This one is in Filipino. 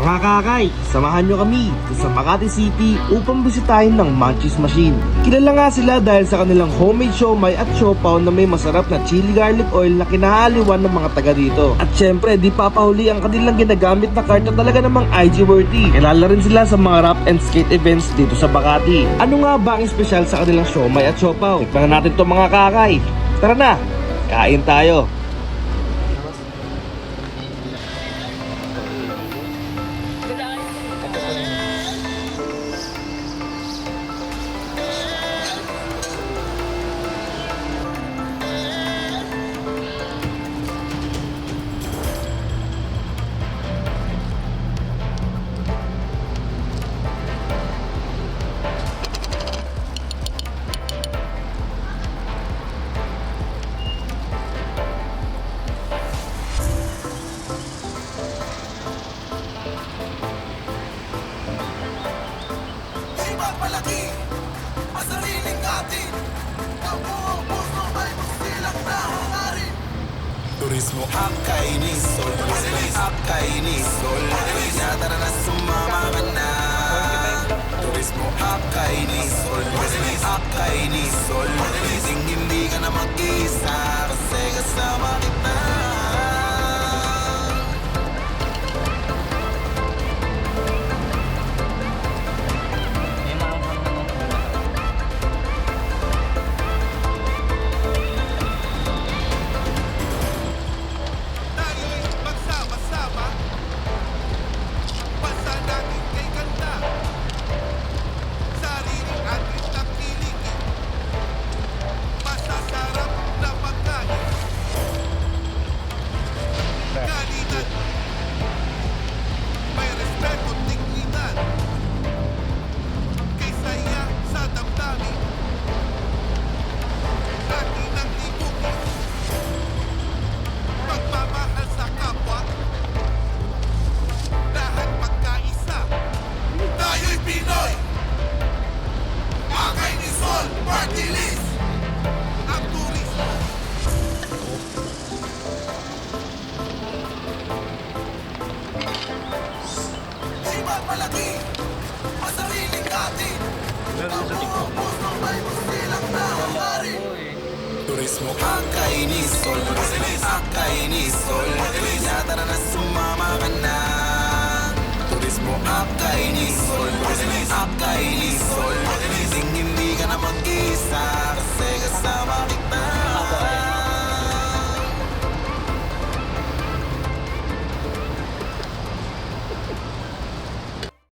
Mga kakay, samahan nyo kami sa Makati City upang bisitahin ng Munchies Machine. Kilala nga sila dahil sa kanilang homemade siomay at siopaw na may masarap na chili garlic oil na kinahaliwan ng mga taga dito. At syempre, di papahuli ang kanilang ginagamit na cart na talaga namang IG worthy. Kilala rin sila sa mga rap and skate events dito sa Makati. Ano nga ba ang espesyal sa kanilang siomay at siopaw? Tikman natin to mga kakay. Tara na, kain tayo. Ipapalaki ang sariling atin. Ang buong puso ay magsilang na hangarin Turismo ang kainisol Ang kainisol Tara na sumama ka na. Turismo. Ang kainisol Ang kainisol Ising hindi ka na mag-isa Kasi kasama kita Party List Ang turismo. Ipapalaki ang sariling atin Ang buong puso ay magsilang na hangarin Turismo ang kainisol Ang kainisol Tara na sumama ka na. Turismo. Ang kainisol Ang kainisol na mag-isa